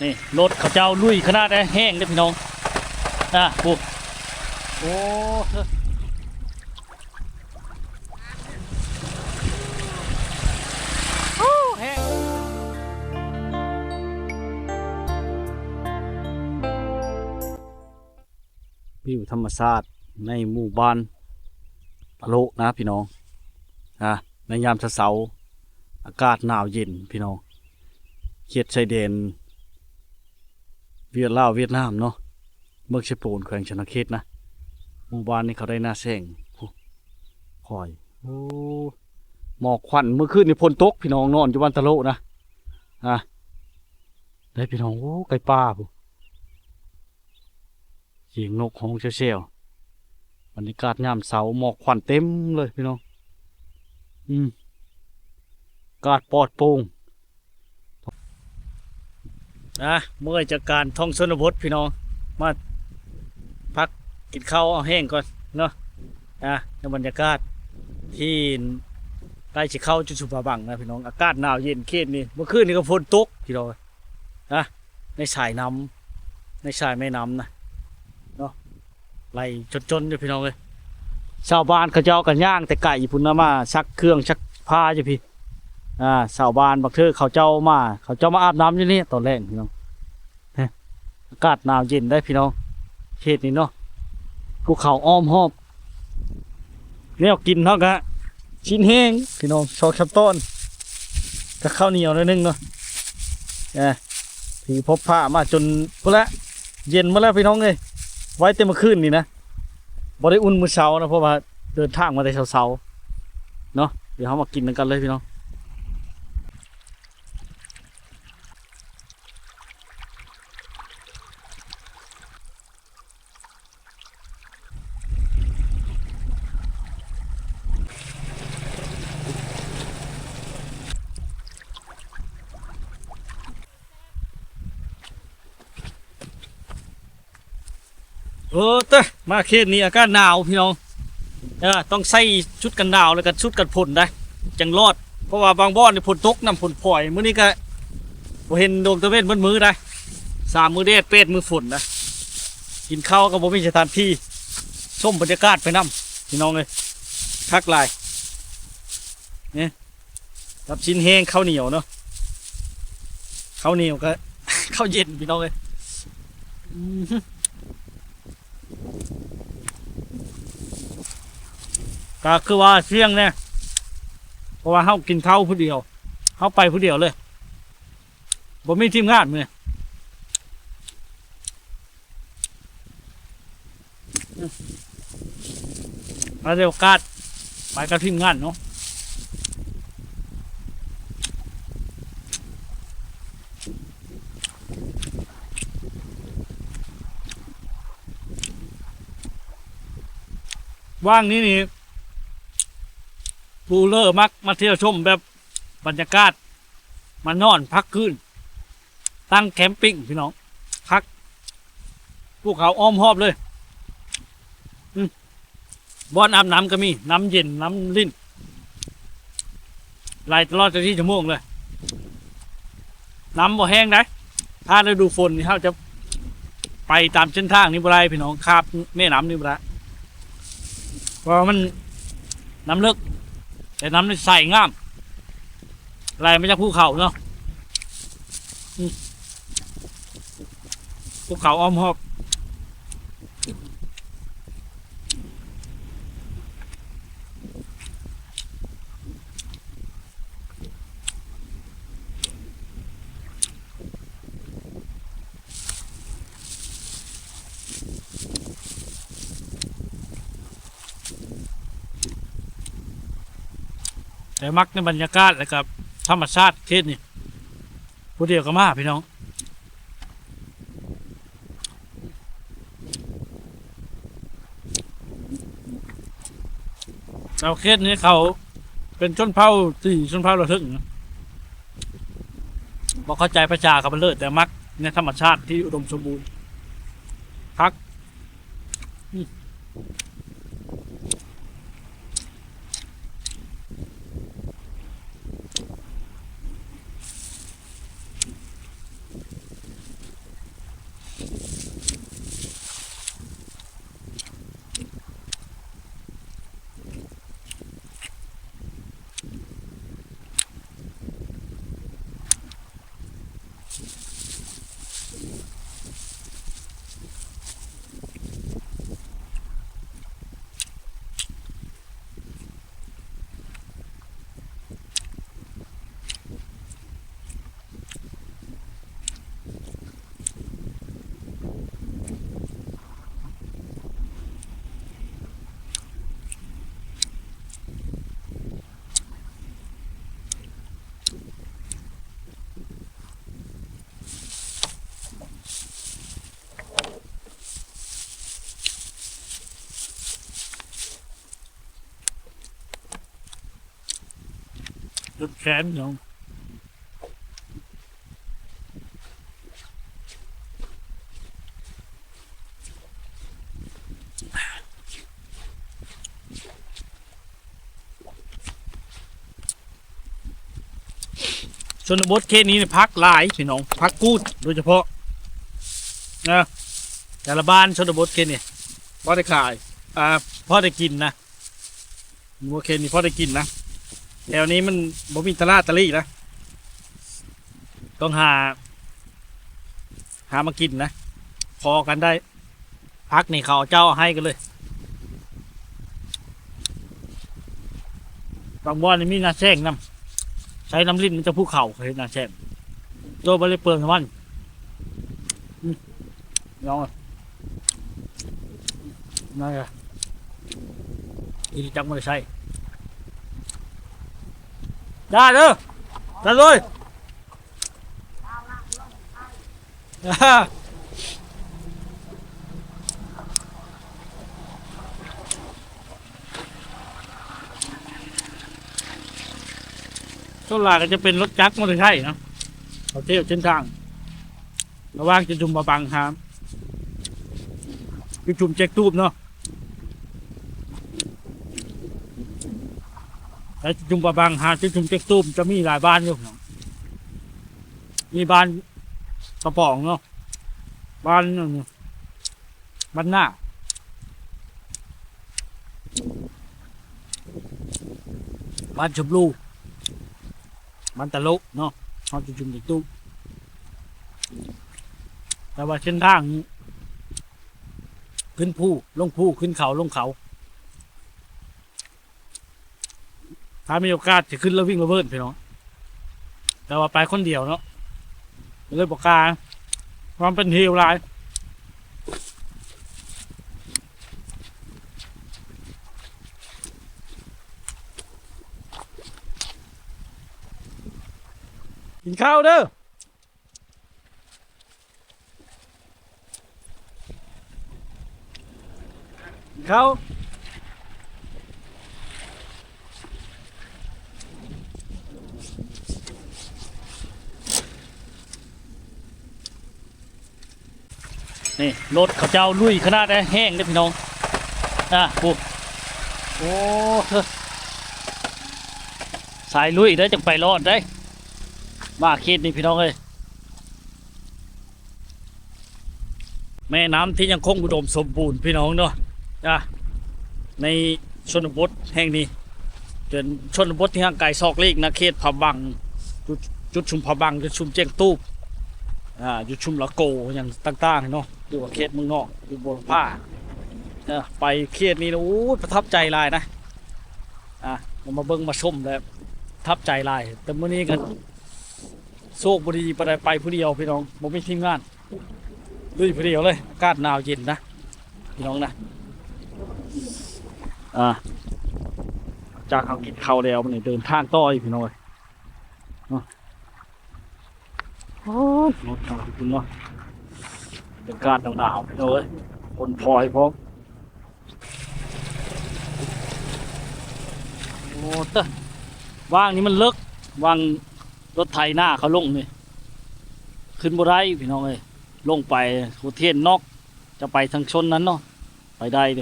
นี่รถเขาเจ้าลุยขนาดแห้งได้อพี่น้องอะปุ๊บโอ้เฮ้อโอ้แห้งวิวธรรมชาติในหมู่บ้านพะโลนะพี่น้องอะในยามเช้าอากาศหนาวเย็นพี่น้องเขตชายแดน เวียดลาวเวียดนามเนาะเมืองเชโปนแขวงชนะเขตนะหมู่บ้านนี้เขาได้หน้าแสงโอ้คอยโอ้หมอกควันเมื่อคืนนี่พนตก พี่น้องนอนอยู่บ้านตะโลนะอะได้พี่น้องโอ้ไก่ป่าผู้เสียงนกของเชี่ยวบรรยากาศยามเสาหมอกควันเต็มเลยพี่น้อง อืมกาศปอดโปร่ง นะเมื่อจากการท่องชนบทพี่น้องมาพักกินข้าวเอาแห้งก่อนเนาะนะในบรรยากาศที่ใกล้จะเข้าจุดสุภาบังนะพี่น้องอากาศหนาวเย็นเขตนี่เมื่อคืนนี่ก็ฝนตกพี่น้องนะในสายน้ำในสายแม่น้ำนะเนาะไหลจนๆอยู่พี่น้องเลยชาวบ้านเขาเจ้ากันย่างแต่ไก่พุ่นนะมาชักเครื่องชักผ้าอยู่พี่ อ่าชาวบ้านบักเทอเขาเจ้ามา เขาเจ้ามาอาบน้ำอยู่นี่ตอนแรกพี่น้องอากาศหนาวเย็นได้พี่น้องเขตนี้เนาะภูเขาอ้อมหอบเนี่ยกินเท่ากันชิ้นแห้งพี่น้องชอกชับต้นกับข้าวเหนียวหนิดนึงเนาะเนี่ยถือพบผ้ามาจนพุ่ละเย็นมาแล้วพี่น้องเลยไว้เต็มมาคืนนี่นะบ่ได้อุ่นมือเช้านะเพราะว่าเดินทางมาแต่เช้าๆเนาะเดี๋ยวเขามากินกันเลยพี่น้อง เออเต้มาเขตนี้อากาศหนาวพี่น้องเออต้องใส่ชุดกันหนาวแล้วก็ชุดกันฝนได้จังรอด เพราะว่าบางบ่อนนี่ฝนตกน้ำฝนปล่อยมื้อนี้ก็บ่เห็นดวงตะเวนบนมือได้สามมือเดดเป็ดมือฝนนะกินข้าวก็บ่มีสถานที่ชมบรรยากาศไปนํพี่น้องเลยคักลายเนี่ยกับชิ้นแห้งข้าวเหนียวเนาะข้าวเหนียวก็ข้าวเย็นพี่น้องเลย ก็คือว่าเสี่ยงเนี่ยเพราะว่าเขากินข้าวผู้เดียวเขาไปผู้เดียวเลยบ่มีทีมงานเลยมาเร็วกาดไปกับทีมงานเนาะ ว่างนี้นี่ผู้เลอร์มักมาเที่ยวชมแบบบรรยากาศ มานอนพักคืนตั้งแคมปิ้งพี่น้องพักภูเขาอ้อมหอบเลยบ่อนอาบน้ำก็มี น้ำเย็นน้ำลิ้นไหลตลอดที่ชั่วโมงเลย น้ำบ่แห้งนะถ้าฤดูฝนนี่เขาจะไปตามเส้นทางนี้บ่ได้พี่น้องคาบแม่น้ำนี่บ่ได้ เพราะมันน้ำลึก แต่น้ำนี่ใสงามไหลมาจากภูเขาเนาะภูเขาอ้อมหอบ แต่มักในบรรยากาศแล้วกับธรรมชาติเทศนี่ผู้เดียวก็มาพี่น้องเอาเคสนี้เขาเป็นชนเผ่าที่ชนเผ่าระทึกบอกเข้าใจประชาเขาเป็นเลิศแต่มักในธรรมชาติที่อุดมสมบูรณ์พัก จุดแขนพี่น้องชนบทเคสนี้นพักหลายพี่น้องพักกูดโดยเฉพาะนะแต่ละบ้านชนบทเคสนี่พอได้ขายอ่าพอได้กินนะหมูเคสนี่พอได้กินนะ แถวนี้มันบ่มีตลาดตะลี่นะต้องหา หามากินนะ พอกันได้ พักนี่เขาเจ้าให้กันเลยบางบ้านนี่มีนาแซงน้ำใช้น้ำลิ้นมันจะภูเขาเคยนาแซงโดยบริเปลืองทั้งวันอืมลองนั่นไงอีจักไม่ใช่ ได้เด้อได้เลยอ่าส่วนหลายก็จะเป็นรถจักรมอเตอร์ไซค์เนาะเขาเที่ยวเส้นทาง ระว่างจะจุมบะบังครับจุชุมเจ็กตูบเนาะ แล้วจุมบะบังหาจุชุมเจ็กตูบจะมีหลายบ้านอยู่เนาะมีบ้านกระป๋องเนาะบ้านบ้านหน้าบ้านชมลูบ้านตะลุเนาะเขาจุชุมเจ็กตูบแต่ว่าเส้นทางขึ้นภูลงภูขึ้นเขาลงเขา ถ้ามีโอกาสจะขึ้นแล้ววิ่งระเบิดพี่น้องแต่ว่าไปคนเดียวเนาะเลยบอกกาความเป็นเฮลไรกินข้าวเด้อเขา นี่รถเขาเจ้าลุยขนาดได้แห้งได้พี่น้องอะโอ้โอ้เธอสายลุยได้จังไปรอดได้ มาเขตนี่พี่น้องเอ้ยแม่น้ำที่ยังคงอุดมสมบูรณ์พี่น้องเนาะอะในชนบทแห่งนี้เป็นชนบทที่ห่างไกลซอกเล็กนะเขตผาบังจุดจุดชุมผาบังจุดชุมเจียงตูบ อ่าจุดชุมละโกอย่างต่างๆเนาะหรือว่าเขตเมืองนอกหรือบนผ้าเออไปเขตนี้นะโอ้ยประทับใจลายนะอะเรามาเบิ่งมาชมแล้วทับใจลาย แต่เมื่อนี้กันโชคบดีไปได้ไปผู้เดียวพี่น้องบ่มีทีมงานลุยผู้เดียวเลยอากาศหนาวเย็นนะพี่น้องนะอ่าจากเขากินข้าแล้วมันเดินทางต่ออีกพี่น้อยเนาะ โอ้รถทางคุณเนาะเป็นการหนาวๆพี่น้อยคนพลอยพร้อมโอ้ตะว่างนี้มันเลิกว่างรถไถหน้าเขาลงนี่ขึ้นบ่ได้พี่น้องเอ้ยลงไปหัวเทียนนอก จะไปทางชนนั้นเนาะไปได้เลย